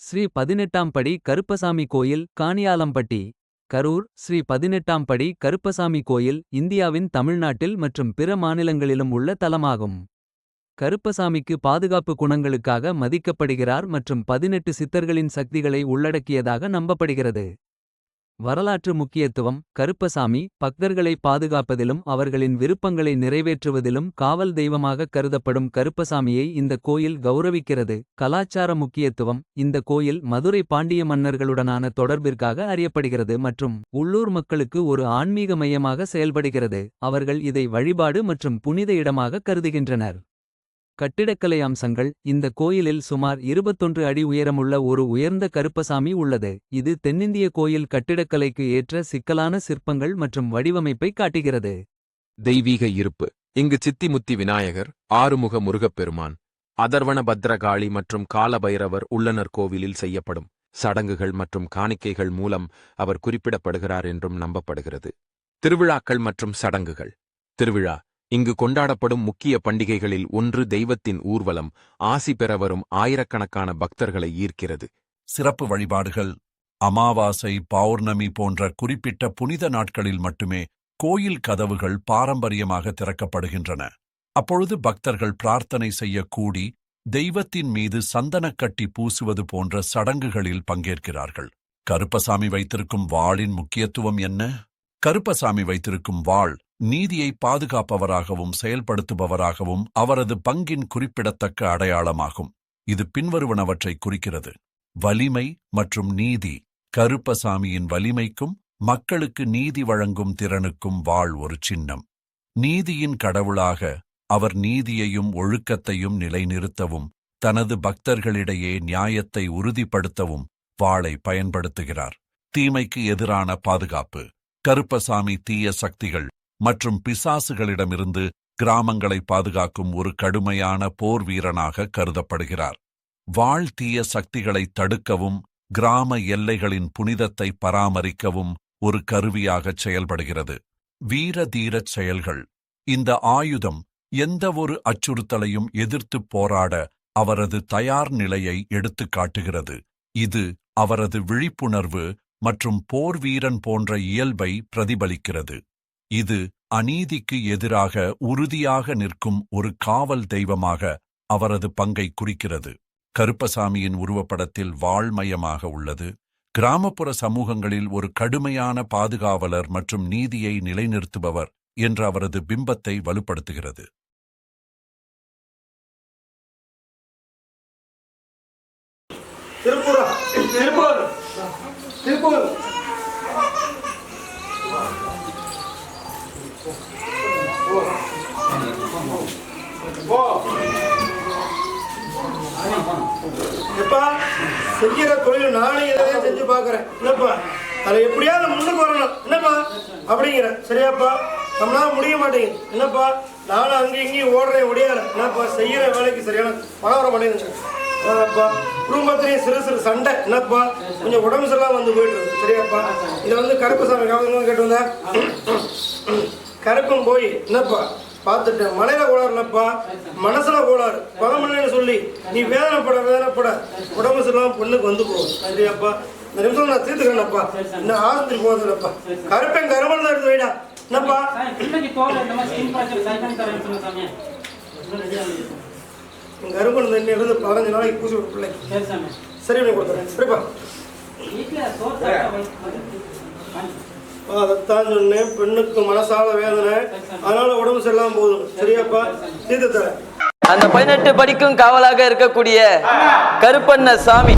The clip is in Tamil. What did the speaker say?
ஸ்ரீ பதினெட்டாம் படி கருப்பசாமி கோயில் காணியாலம்பட்டி. கரூர் ஸ்ரீ பதினெட்டாம் படி கருப்பசாமி கோயில் இந்தியாவின் தமிழ்நாட்டில் மற்றும் பிற மாநிலங்களிலும் உள்ள தலமாகும். கருப்பசாமிக்கு பாதுகாப்பு குணங்களுக்காக மதிக்கப்படுகிறார் மற்றும் பதினெட்டு சித்தர்களின் சக்திகளை உள்ளடக்கியதாக நம்பப்படுகிறது. வரலாற்று முக்கியத்துவம் கருப்பசாமி பக்தர்களை பாதுகாப்பதிலும் அவர்களின் விருப்பங்களை நிறைவேற்றுவதிலும் காவல் தெய்வமாகக் கருதப்படும் கருப்பசாமியை இந்த கோயில் கௌரவிக்கிறது. கலாச்சார முக்கியத்துவம் இந்த கோயில் மதுரை பாண்டிய மன்னர்களுடனான தொடர்பிற்காக அறியப்படுகிறது மற்றும் உள்ளூர் மக்களுக்கு ஒரு ஆன்மீக மையமாக செயல்படுகிறது. அவர்கள் இதை வழிபாடு மற்றும் புனித இடமாக கருதுகின்றனர். கட்டிடக்கலை அம்சங்கள். இந்த கோயிலில் சுமார் 21 அடி உயரமுள்ள ஒரு உயர்ந்த கருப்பசாமி உள்ளது. இது தென்னிந்திய கோயில் கட்டிடக்கலைக்கு ஏற்ற சிக்கலான சிற்பங்கள் மற்றும் வடிவமைப்பை காட்டுகிறது. தெய்வீக இருப்பு. இங்கு சித்திமுத்தி விநாயகர் ஆறுமுக முருகப்பெருமான் அதர்வண பத்ரகாளி மற்றும் காலபைரவர் உள்ளனர் கோவிலில் செய்யப்படும் சடங்குகள் மற்றும் காணிக்கைகள் மூலம் அவர் குறிப்பிடப்படுகிறார் என்றும் நம்பப்படுகிறது. திருவிழாக்கள் மற்றும் சடங்குகள். திருவிழா இங்கு கொண்டாடப்படும் முக்கிய பண்டிகைகளில் ஒன்று தெய்வத்தின் ஊர்வலம் ஆசி பெற வரும் ஆயிரக்கணக்கான பக்தர்களை ஈர்க்கிறது. சிறப்பு வழிபாடுகள் அமாவாசை பௌர்ணமி போன்ற குறிப்பிட்ட புனித நாட்களில் மட்டுமே கோயில் கதவுகள் பாரம்பரியமாக திறக்கப்படுகின்றன. அப்பொழுது பக்தர்கள் பிரார்த்தனை செய்ய கூடி தெய்வத்தின் மீது சந்தனக்கட்டி பூசுவது போன்ற சடங்குகளில் பங்கேற்கிறார்கள். கருப்பசாமி வைத்திருக்கும் வாளின் முக்கியத்துவம் என்ன? கருப்பசாமி வைத்திருக்கும் வாள் நீதியை பாதுகாப்பவராகவும் செயல்படுத்துபவராகவும் அவரது பங்கின் குறிப்பிடத்தக்க அடையாளமாகும். இது பின்வருவனவற்றை குறிக்கிறது. வலிமை மற்றும் நீதி. கருப்பசாமியின் வலிமைக்கும் மக்களுக்கு நீதி வழங்கும் திறனுக்கும் வாழ் ஒரு சின்னம். நீதியின் கடவுளாக அவர் நீதியையும் ஒழுக்கத்தையும் நிலைநிறுத்தவும் தனது பக்தர்களிடையே நியாயத்தை உறுதிப்படுத்தவும் வாளை பயன்படுத்துகிறார். தீமைக்கு எதிரான பாதுகாப்பு. கருப்பசாமி தீய சக்திகள் மற்றும் பிசாசுகளிடமிருந்து கிராமங்களை பாதுகாக்கும் ஒரு கடுமையான போர் வீரனாக கருதப்படுகிறார். வாழ் தீய சக்திகளை தடுக்கவும் கிராம எல்லைகளின் புனிதத்தை பராமரிக்கவும் ஒரு கருவியாகச் செயல்படுகிறது. வீர தீரச் செயல்கள். இந்த ஆயுதம் எந்தவொரு அச்சுறுத்தலையும் எதிர்த்துப் போராட அவரது தயார் நிலையை எடுத்துக் காட்டுகிறது. இது அவரது விழிப்புணர்வு மற்றும் போர் வீரன் போன்ற இயல்பை பிரதிபலிக்கிறது. இது அநீதிக்கு எதிராக உறுதியாக நிற்கும் ஒரு காவல் தெய்வமாக அவரது பங்கை குறிக்கிறது. கருப்பசாமியின் உருவப்படத்தில் வாழ்மயமாக உள்ளது. கிராமப்புற சமூகங்களில் ஒரு கடுமையான பாதுகாவலர் மற்றும் நீதியை நிலைநிறுத்துபவர் என்ற அவரது பிம்பத்தை வலுப்படுத்துகிறது. திருப்பூர்? திருப்பூர். திருப்பூர். எப்பா செய்கிற தொழில் நானே இதையே செஞ்சு பார்க்குறேன். என்னப்பா அதில் எப்படியாவது முன்னுக்கு வரணும். என்னப்பா அப்படிங்கிற. சரியாப்பா நம்மளால முடிய மாட்டேங்குது. என்னப்பா நானும் அங்கேயும் இங்கேயும் ஓடுறேன் ஒடியார என்னப்பா செய்கிற வேலைக்கு சரியான பணம் வர மாட்டேங்குது என்னப்பா குடும்பத்திலேயும் சிறு சிறு சண்டை. என்னப்பா கொஞ்சம் உடம்பு சரியில்லாம வந்து போயிட்டு இருக்கு. சரியாப்பா இதை வந்து கருப்பு சாமி கேட்டு வந்தேன் கருப்பன் போய் என்னப்பா பார்த்துட்டேன். மலையில கோளாறுலப்பா மனசுல கோளாறு. பகமல்லன்னு சொல்லி நீ வேதனைப்பட வேதனைப்பட. உடம்பு சரியில்லாம பொண்ணுக்கு வந்து போகும் சரியாப்பா. இந்த நிமிஷம் நான் தீர்த்துக்கிறேன்ப்பா இன்னும் ஆஸ்பத்திரி போகிறதுலப்பா கருப்பன் கருமன் தான் எடுத்து வைடா. என்னப்பா? இன்னைக்கு தோல் இந்த கருப்பன் தண்ணி இருந்து பதினஞ்சு நாளைக்கு பூசி விட்டு பிள்ளை சரி கொடுத்துறேன். சரிப்பா. அதைத்தான் சொன்னேன் பெண்ணுக்கு மனசால வேதனை. அதனால உடம்பு சரியில்லாம போதும் சரியாப்பா? தீர்த்து தரேன். அந்த பதினெட்டு படிக்கும் காவலாக இருக்கக்கூடிய கருப்பண்ண சாமி.